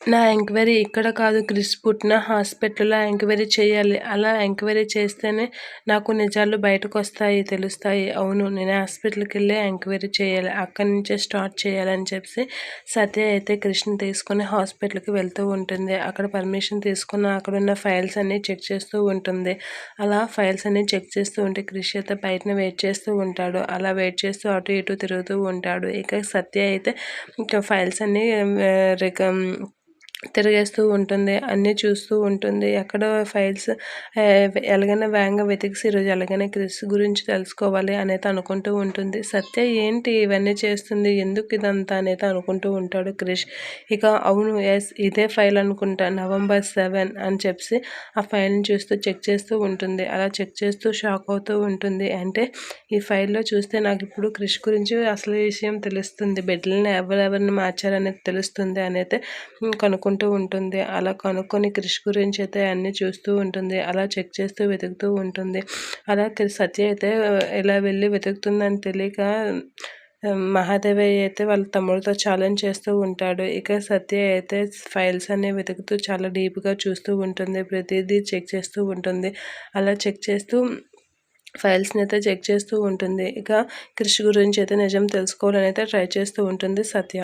నా ఎంక్వైరీ ఇక్కడ కాదు క్రిష్ పుట్టిన హాస్పిటల్లో ఎంక్వైరీ చేయాలి. అలా ఎంక్వైరీ చేస్తేనే నాకు నిజాలు బయటకు వస్తాయి తెలుస్తాయి. అవును నేను హాస్పిటల్కి వెళ్ళి ఎంక్వైరీ చేయాలి అక్కడి నుంచే స్టార్ట్ చేయాలని చెప్పి సత్య అయితే కృష్ణ తీసుకుని హాస్పిటల్కి వెళ్తూ ఉంటుంది. అక్కడ పర్మిషన్ తీసుకున్న అక్కడ ఉన్న ఫైల్స్ అన్నీ చెక్ చేస్తూ ఉంటుంది. అలా ఫైల్స్ అన్నీ చెక్ చేస్తూ ఉంటే క్రిష్ అయితే బయటనే వెయిట్ చేస్తూ ఉంటాడు. అలా వెయిట్ చేస్తూ అటు ఇటు తిరుగుతూ ఉంటాడు. ఇక సత్య అయితే ఇంకా ఫైల్స్ అన్నీ రిక తిరిగేస్తూ ఉంటుంది అన్నీ చూస్తూ ఉంటుంది. ఎక్కడ ఫైల్స్ ఎలాగైనా వేగంగా వెతికిసి ఈరోజు ఎలాగైనా క్రిస్ గురించి తెలుసుకోవాలి అనేది అనుకుంటూ ఉంటుంది. సత్య ఏంటి ఇవన్నీ చేస్తుంది? ఎందుకు ఇదంతా అనేది అనుకుంటూ ఉంటాడు క్రిష్. ఇక అవును ఎస్ ఇదే ఫైల్ అనుకుంటా నవంబర్ సెవెన్ అని చెప్పి ఆ ఫైల్ని చూస్తూ చెక్ చేస్తూ ఉంటుంది. అలా చెక్ చేస్తూ షాక్ అవుతూ ఉంటుంది. అంటే ఈ ఫైల్లో చూస్తే నాకు ఇప్పుడు క్రిష్ గురించి అసలు విషయం తెలుస్తుంది. బెడ్లని ఎవరెవరిని మార్చారనేది తెలుస్తుంది అనేది కనుక్కుంటుంది కనుక్కుంటూ ఉంటుంది. అలా కనుక్కొని క్రిష్ గురించి అయితే అన్నీ చూస్తూ ఉంటుంది. అలా చెక్ చేస్తూ వెతుకుతూ ఉంటుంది. అలా సత్య అయితే ఎలా వెళ్ళి వెతుకుతుందని తెలియక మహాదేవి అయితే వాళ్ళ తమ్ముడితో ఛాలెంజ్ చేస్తూ ఉంటాడు. ఇక సత్య అయితే ఫైల్స్ అన్ని వెతుకుతూ చాలా డీప్గా చూస్తూ ఉంటుంది. ప్రతిదీ చెక్ చేస్తూ ఉంటుంది. అలా చెక్ చేస్తూ ఫైల్స్ని అయితే చెక్ చేస్తూ ఉంటుంది. ఇక క్రిష్ గురించి అయితే నిజం తెలుసుకోవాలని అయితే ట్రై చేస్తూ ఉంటుంది సత్య.